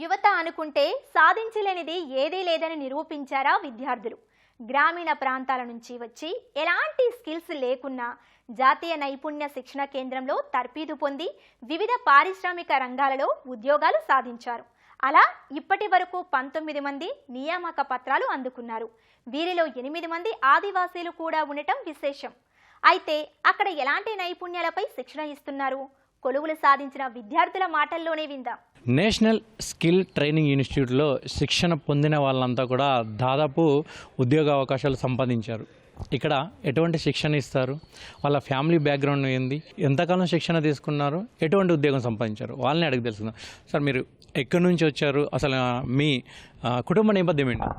యువత అనుకుంటే సాధించలేనిది ఏదీ లేదని నిరూపించారా విద్యార్థులు. గ్రామీణ ప్రాంతాల నుంచి వచ్చి ఎలాంటి స్కిల్స్ లేకున్నా జాతీయ నైపుణ్య శిక్షణ కేంద్రంలో తర్పీదు పొంది వివిధ పారిశ్రామిక రంగాలలో ఉద్యోగాలు సాధించారు. అలా ఇప్పటి వరకు పంతొమ్మిది మంది నియామక పత్రాలు అందుకున్నారు. వీరిలో ఎనిమిది మంది ఆదివాసీలు కూడా ఉండటం విశేషం. అయితే అక్కడ ఎలాంటి నైపుణ్యాలపై శిక్షణ ఇస్తున్నారు? కొలువులు సాధించిన విద్యార్థుల మాటల్లోనే విందాం. నేషనల్ స్కిల్ ట్రైనింగ్ ఇన్స్టిట్యూట్లో శిక్షణ పొందిన వాళ్ళంతా కూడా దాదాపు ఉద్యోగ అవకాశాలు సంపాదించారు. ఇక్కడ ఎటువంటి శిక్షణ ఇస్తారు? వాళ్ళ ఫ్యామిలీ బ్యాక్గ్రౌండ్ ఏంది? ఎంతకాలం శిక్షణ తీసుకున్నారు? ఎటువంటి ఉద్యోగం సంపాదించారు? వాళ్ళని అడిగి తెలుసుకుందాం. సార్ మీరు ఎక్కడి నుంచి వచ్చారు? అసలు మీ కుటుంబ నేపథ్యం ఏంటి?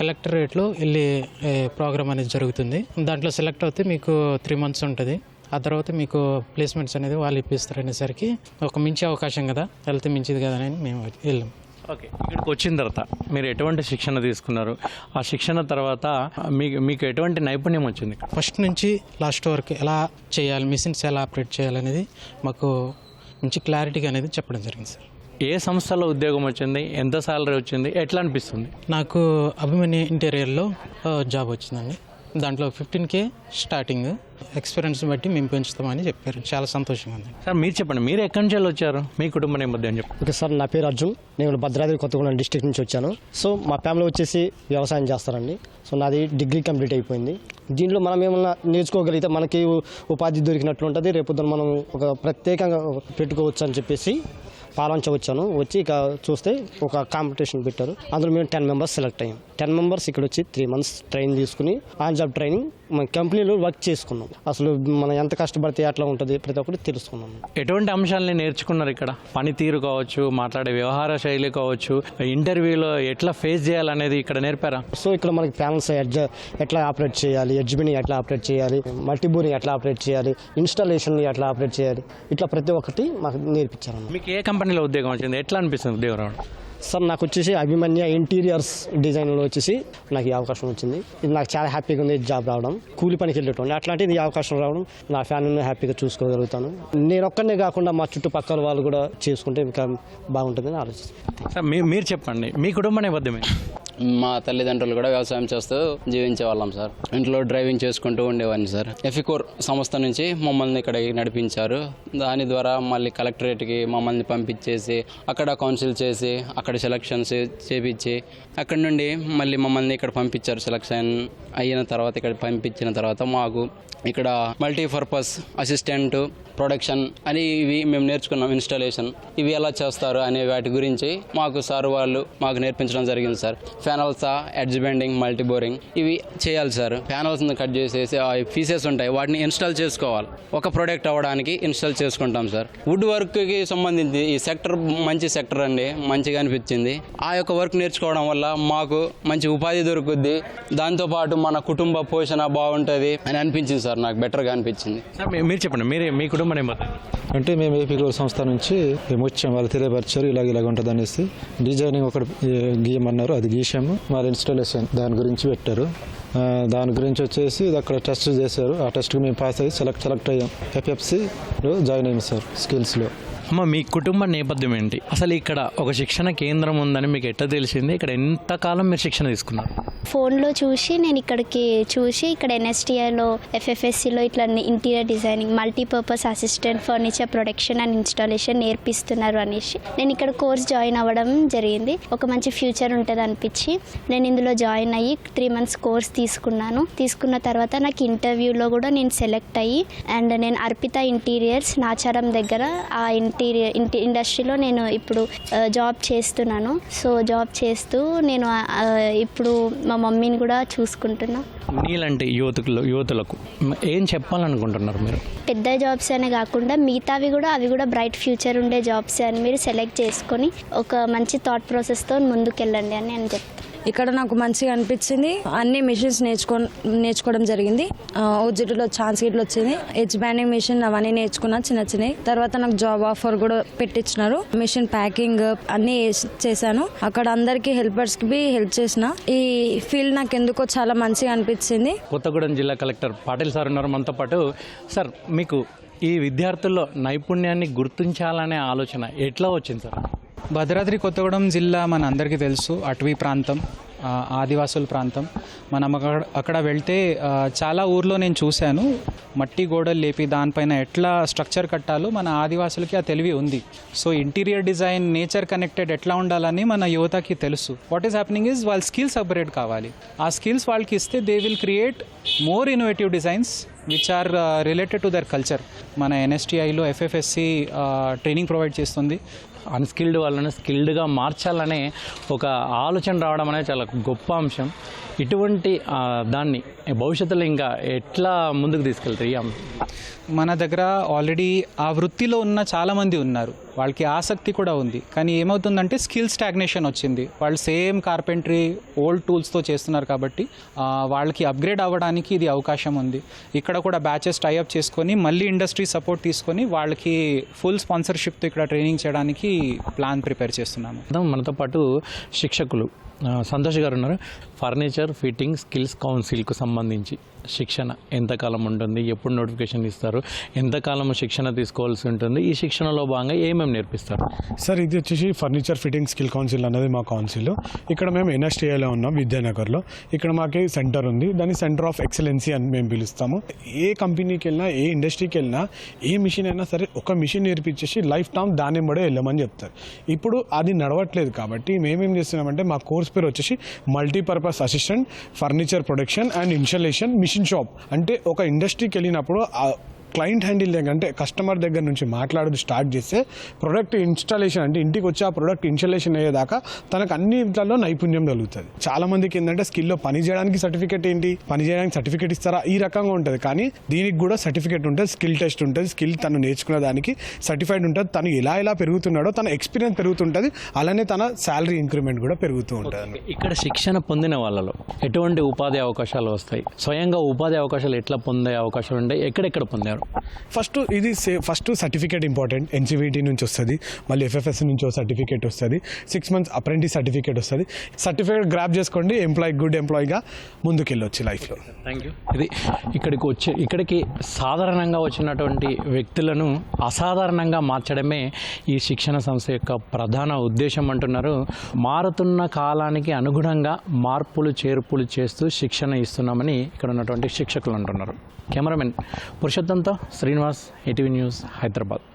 కలెక్టరేట్లో వెళ్ళి ప్రోగ్రామ్ అనేది జరుగుతుంది. దాంట్లో సెలెక్ట్ అవుతే మీకు త్రీ మంత్స్ ఉంటుంది. ఆ తర్వాత మీకు ప్లేస్మెంట్స్ అనేది వాళ్ళు ఇప్పిస్తారు అనేసరికి ఒక మించి అవకాశం కదా వెళ్తే మించిది కదా అని మేము వెళ్ళాం. ఓకే. ఇక్కడికి వచ్చిన తర్వాత మీరు ఎటువంటి శిక్షణ తీసుకున్నారు? ఆ శిక్షణ తర్వాత మీకు మీకు ఎటువంటి నైపుణ్యం వచ్చింది? ఫస్ట్ నుంచి లాస్ట్ వరకు ఎలా చేయాలి మిషన్స్ ఎలా ఆపరేట్ చేయాలనేది మాకు మంచి క్లారిటీగా అనేది చెప్పడం జరిగింది సార్. ఏ సంస్థలో ఉద్యోగం వచ్చింది ఎంత సాలరీ వచ్చింది ఎట్లా అనిపిస్తుంది? నాకు అభిమన్యు ఇంటీరియర్లో జాబ్ వచ్చిందండి. దాంట్లో ఫిఫ్టీన్ కే స్టార్టింగ్ ఎక్స్పీరియన్స్ బట్టి మేము పెంచుతామని చెప్పారు. చాలా సంతోషంగా ఉంది. సార్ మీరు చెప్పండి మీరు ఎక్కడి నుంచి వచ్చారు? మీ కుటుంబ నేపథ్యం చెప్పండి. ఓకే సార్ నా పేరు అర్జున్. నేను భద్రాద్రి కొత్తగూడెం డిస్ట్రిక్ట్ నుంచి వచ్చాను. సో మా ఫ్యామిలీ వచ్చేసి వ్యవసాయం చేస్తారండి. సో నాది డిగ్రీ కంప్లీట్ అయిపోయింది. దీంట్లో మనం ఏమన్నా నేర్చుకోగలిగితే మనకి ఉపాధి దొరికినట్లు ఉంటుంది. రేపు మనం ఒక ప్రత్యేకంగా పెట్టుకోవచ్చు అని చెప్పేసి పాలంచ వచ్చాను. వచ్చి ఇక చూస్తే ఒక కాంపిటీషన్ పెట్టారు. అందులో మేము టెన్ మెంబర్స్ సెలెక్ట్ అయ్యాం. టెన్ మెంబర్స్ ఇక్కడ వచ్చి త్రీ మంత్స్ ట్రైన్ తీసుకుని ఆన్ జాబ్ ట్రైనింగ్ మన కంపెనీలో వర్క్ చేసుకున్నాం. అసలు మనం ఎంత కష్టపడితే ఎట్లా ఉంటుంది ప్రతి ఒక్కటి తెలుసుకున్నాం. ఎటువంటి అంశాలని నేర్చుకున్నారు ఇక్కడ? పనితీరు కావచ్చు మాట్లాడే వ్యవహార శైలి కావచ్చు ఇంటర్వ్యూలో ఎట్లా ఫేస్ చేయాలనేది ఇక్కడ నేర్పారా? సో ఇక్కడ మనకి ప్యానల్స్ ఎడ్జ్ ఎట్లా ఆపరేట్ చేయాలి ఎడ్జ్బిని ఎట్లా ఆపరేట్ చేయాలి మల్టీబోర్ని ఎట్లా ఆపరేట్ చేయాలి ఇన్స్టాలేషన్ని ఎట్లా ఆపరేట్ చేయాలి ఇట్లా ప్రతి ఒక్కటి మాకు నేర్పించారు మీకు ఏ కంపెనీలో ఉద్యోగం వచ్చింది? ఎట్లా అనిపిస్తుంది ఉద్యోగం సార్ నాకు వచ్చేసి అభిమన్య ఇంటీరియర్స్ డిజైన్లో వచ్చేసి నాకు ఈ అవకాశం వచ్చింది. ఇది నాకు చాలా హ్యాపీగా ఉంది జాబ్ రావడం కూలి పనికి వెళ్ళేటోండి అట్లాంటిది ఈ అవకాశం రావడం నా ఫ్యామిలీని హ్యాపీగా చూసుకోగలుగుతాను. నేను ఒక్కనే కాకుండా మా చుట్టుపక్కల వాళ్ళు కూడా చేసుకుంటే ఇంకా బాగుంటుందని ఆలోచిస్తాను సార్ మీరు చెప్పండి మీ కుటుంబ నేపథ్యమే మా తల్లిదండ్రులు కూడా వ్యవసాయం చేస్తూ జీవించే వాళ్ళం సార్. ఇంట్లో డ్రైవింగ్ చేసుకుంటూ ఉండేవాడిని సార్. ఎఫికోర్ సంస్థ నుంచి మమ్మల్ని ఇక్కడ నడిపించారు. దాని ద్వారా మళ్ళీ కలెక్టరేట్కి మమ్మల్ని పంపించేసి అక్కడ కౌన్సిల్ చేసి అక్కడ సెలక్షన్స్ చేపించి అక్కడ నుండి మళ్ళీ మమ్మల్ని ఇక్కడ పంపించారు. సెలక్షన్ అయిన తర్వాత ఇక్కడ పంపించిన తర్వాత మాకు ఇక్కడ మల్టీపర్పస్ అసిస్టెంట్ ప్రొడక్షన్ అని ఇవి మేము నేర్చుకున్నాం ఇన్స్టాలేషన్ ఇవి ఎలా చేస్తారు అనే వాటి గురించి మాకు సార్ వాళ్ళు మాకు నేర్పించడం జరిగింది sir. Panels edge bending multi boring ఇవి చేయాలి సార్. ప్యానల్స్ కట్ చేసేసి ఆ పీసెస్ ఉంటాయి వాటిని ఇన్స్టాల్ చేసుకోవాలి. ఒక ప్రోడక్ట్ అవ్వడానికి ఇన్స్టాల్ చేసుకుంటాం సార్. వుడ్ వర్క్కి సంబంధించి ఈ సెక్టర్ మంచి సెక్టర్ అండి మంచిగా అనిపించింది. ఆ యొక్క వర్క్ నేర్చుకోవడం వల్ల మాకు మంచి ఉపాధి దొరుకుద్ది. దాంతోపాటు మన కుటుంబ పోషణ బాగుంటుంది అని అనిపించింది సార్ నాకు బెటర్గా అనిపించింది. సార్ మీరు చెప్పండి మీరే మీ కుటుంబ నేపథ్యం అంటే మేము ఏపీ గ్రోవ్ సంస్థ నుంచి మేము వచ్చాము వాళ్ళు తెలియపరిచారు ఇలాగ ఇలాగ ఉంటుంది అనేసి డిజైనింగ్ ఒకటి గీయమన్నారు అది గీసాము వాళ్ళ ఇన్స్టాలేషన్ దాని గురించి పెట్టారు. దాని గురించి వచ్చేసి ఇది అక్కడ టెస్ట్ చేశారు. ఆ టెస్ట్కి మేము పాస్ అయ్యి సెలెక్ట్ సెలెక్ట్ అయ్యాం. ఎఫ్ఎఫ్సిలో జాయిన్ అయ్యాం సార్ స్కిల్స్లో అమ్మ మీ కుటుంబ నేపథ్యం ఏంటి? అసలు ఇక్కడ ఒక శిక్షణ కేంద్రం ఉందని మీకు ఎట్లా తెలిసింది? ఇక్కడ ఎంతకాలం మీరు శిక్షణ తీసుకున్నారు? ఫోన్లో చూసి నేను ఇక్కడికి చూసి ఇక్కడ ఎన్ఎస్టీఐలో ఎఫ్ఎఫ్ఎస్సిలో ఇట్లా interior designing multipurpose assistant furniture production and installation నేర్పిస్తున్నారు అనేసి. నేను ఇక్కడ కోర్స్ జాయిన్ అవ్వడం జరిగింది. ఒక మంచి ఫ్యూచర్ ఉంటుంది అనిపించి నేను ఇందులో జాయిన్ అయ్యి త్రీ మంత్స్ కోర్స్ తీసుకున్నాను. తీసుకున్న తర్వాత నాకు ఇంటర్వ్యూలో కూడా నేను సెలెక్ట్ అయ్యి అండ్ నేను అర్పిత ఇంటీరియర్స్ నాచారం దగ్గర ఆ ఇంటీరియర్ ఇంటి ఇండస్ట్రీలో నేను ఇప్పుడు జాబ్ చేస్తున్నాను. సో జాబ్ చేస్తూ నేను ఇప్పుడు మా మమ్మీని కూడా చూసుకుంటున్నా. నీలాంటి యువతులు యువతులకు ఏం చెప్పాలనుకుంటున్నారు మీరు? పెద్ద జాబ్స్ అనే కాకుండా మిగతావి కూడా అవి కూడా బ్రైట్ ఫ్యూచర్ ఉండే జాబ్స్ అని మీరు సెలెక్ట్ చేసుకొని ఒక మంచి థాట్ ప్రాసెస్తో ముందుకెళ్ళండి అని నేను చెప్తాను ఇక్కడ నాకు మంచిగా అనిపించింది. అన్ని మిషన్స్ నేర్చుకో నేర్చుకోవడం జరిగింది. ఓజిటీలో ఛాన్స్ గిట్ల వచ్చింది. హెచ్ బ్యాండింగ్ మిషన్ అవన్నీ నేర్చుకున్నా చిన్న చిన్నవి. తర్వాత నాకు జాబ్ ఆఫర్ కూడా పెట్టించినారు మిషన్ ప్యాకింగ్ అన్ని చేశాను. అక్కడ అందరికి హెల్పర్స్కి బి హెల్ప్ చేసిన. ఈ ఫీల్డ్ నాకు ఎందుకో చాలా మంచిగా అనిపించింది. కొత్తగూడెం జిల్లా కలెక్టర్ పాటిల్ సార్ ఉన్నారు మనతో పాటు. సార్ మీకు ఈ విద్యార్థుల్లో నైపుణ్యాన్ని గుర్తించాలనే ఆలోచన ఎట్లా వచ్చింది సార్? భద్రాద్రి కొత్తగూడెం జిల్లా మన అందరికీ తెలుసు అటవీ ప్రాంతం. ఆదివాసుల ప్రాంతం. మనం అక్కడ అక్కడ వెళ్తే చాలా ఊర్లో నేను చూశాను. మట్టి గోడలు లేపి దానిపైన ఎట్లా స్ట్రక్చర్ కట్టాలో మన ఆదివాసులకి ఆ తెలివి ఉంది. So interior design nature connected ఎట్లా ఉండాలని మన యువతకి తెలుసు. వాట్ ఈస్ హ్యాపెనింగ్ ఇస్ వాళ్ళ స్కిల్స్ అప్గ్రేడ్ కావాలి. ఆ స్కిల్స్ వాళ్ళకి ఇస్తే they will create more innovative designs which are related to their culture మన ఎన్ఎస్టిఐలో ఎఫ్ఎఫ్ఎస్సి ట్రైనింగ్ ప్రొవైడ్ చేస్తుంది. అన్స్కిల్డ్ వాళ్ళని స్కిల్డ్గా మార్చాలనే ఒక ఆలోచన రావడం అనేది చాలా గొప్ప అంశం. ఇటువంటి దాన్ని భవిష్యత్తులో ఇంకా ఎట్లా ముందుకు తీసుకెళ్తారు? ఈ అంశం. మన దగ్గర ఆల్రెడీ ఆ వృత్తిలో ఉన్న చాలామంది ఉన్నారు. వాళ్ళకి ఆసక్తి కూడా ఉంది. కానీ ఏమవుతుందంటే స్కిల్ స్టాగ్నేషన్ వచ్చింది. వాళ్ళు సేమ్ కార్పెంటరీ ఓల్డ్ టూల్స్తో చేస్తున్నారు కాబట్టి వాళ్ళకి అప్గ్రేడ్ అవ్వడానికి ఇది అవకాశం ఉంది. ఇక్కడ కూడా బ్యాచెస్ టైఅప్ చేసుకొని మళ్ళీ ఇండస్ట్రీ సపోర్ట్ తీసుకొని వాళ్ళకి ఫుల్ స్పాన్సర్షిప్తో ఇక్కడ ట్రైనింగ్ చేయడానికి ప్లాన్ ప్రిపేర్ చేస్తున్నాము. మనతో పాటు శిక్షకులు సంతోష్ గారు ఉన్నారు. ఫర్నిచర్ ఫిట్టింగ్ స్కిల్స్ కౌన్సిల్కు సంబంధించి. శిక్షణ ఎంతకాలం ఉంటుంది ఎప్పుడు నోటిఫికేషన్ ఇస్తారు ఎంతకాలం శిక్షణ తీసుకోవాల్సి ఉంటుంది ఈ శిక్షణలో భాగంగా ఏమేమి నేర్పిస్తారు? సార్ ఇది వచ్చేసి ఫర్నిచర్ ఫిట్టింగ్ స్కిల్ కౌన్సిల్ అనేది మా కౌన్సిల్. ఇక్కడ మేము ఎన్ఎస్టీఐలో ఉన్నాం విద్యానగర్లో. ఇక్కడ మాకు సెంటర్ ఉంది దాన్ని సెంటర్ ఆఫ్ ఎక్సలెన్సీ అని మేము పిలుస్తాము. ఏ కంపెనీకి వెళ్ళినా ఏ ఇండస్ట్రీకి వెళ్ళినా ఏ మిషన్ అయినా సరే ఒక మిషన్ నేర్పించేసి లైఫ్ టైం దాని బడే వెళ్ళమని చెప్తారు. ఇప్పుడు అది నడవట్లేదు కాబట్టి మేమేం చేస్తున్నామంటే మా కోర్స్ పేరు వచ్చేసి multipurpose assistant furniture production and installation machine shop అంటే ఒక ఇండస్ట్రీకి వెళ్ళినప్పుడు క్లయింట్ హ్యాండిల్ అంటే కస్టమర్ దగ్గర నుంచి మాట్లాడదు స్టార్ట్ చేస్తే ప్రొడక్ట్ ఇన్స్టాలేషన్ అంటే ఇంటికి వచ్చి ఆ ప్రొడక్ట్ ఇన్స్టాలేషన్ అయ్యేదాకా తనకు అన్ని విధాల్లో నైపుణ్యం కలుగుతుంది. చాలా మందికి ఏంటంటే స్కిల్లో పని చేయడానికి సర్టిఫికేట్ ఏంటి? పని చేయడానికి సర్టిఫికేట్ ఇస్తారా? ఈ రకంగా ఉంటుంది. కానీ దీనికి కూడా సర్టిఫికేట్ ఉంటుంది స్కిల్ టెస్ట్ ఉంటుంది. స్కిల్ తను నేర్చుకున్న దానికి సర్టిఫైడ్ ఉంటుంది. తను ఎలా ఎలా పెరుగుతున్నాడో తన ఎక్స్పీరియన్స్ పెరుగుతుంటుంది. అలానే తన శాలరీ ఇంక్రిమెంట్ కూడా పెరుగుతూ ఉంటుంది. ఇక్కడ శిక్షణ పొందిన వాళ్ళలో ఎటువంటి ఉపాధి అవకాశాలు వస్తాయి? స్వయంగా ఉపాధి అవకాశాలు ఎట్లా పొందే అవకాశాలు ఉంటాయి? ఎక్కడెక్కడ పొందారు? ఫస్ట్ ఇది సే ఫస్ట్ సర్టిఫికేట్ ఇంపార్టెంట్. ఎన్సీవీటీ నుంచి వస్తుంది మళ్ళీ ఎఫ్ఎఫ్ఎస్ నుంచి ఒక సర్టిఫికేట్ వస్తుంది. సిక్స్ మంత్స్ అప్రెంటిస్ సర్టిఫికేట్ వస్తుంది. సర్టిఫికేట్ గ్రాప్ చేసుకోండి ఎంప్లాయీ గుడ్ ఎంప్లాయీగా ముందుకెళ్ళొచ్చు లైఫ్లో థ్యాంక్ యూ ఇది ఇక్కడికి వచ్చి ఇక్కడికి సాధారణంగా వచ్చినటువంటి వ్యక్తులను అసాధారణంగా మార్చడమే ఈ శిక్షణ సంస్థ యొక్క ప్రధాన ఉద్దేశం అంటున్నారు. మారుతున్న కాలానికి అనుగుణంగా మార్పులు చేర్పులు చేస్తూ శిక్షణ ఇస్తున్నామని ఇక్కడ ఉన్నటువంటి శిక్షకులు అంటున్నారు. Cameraman పురుషోత్తంతో Srinivas ఎటీవీ news Hyderabad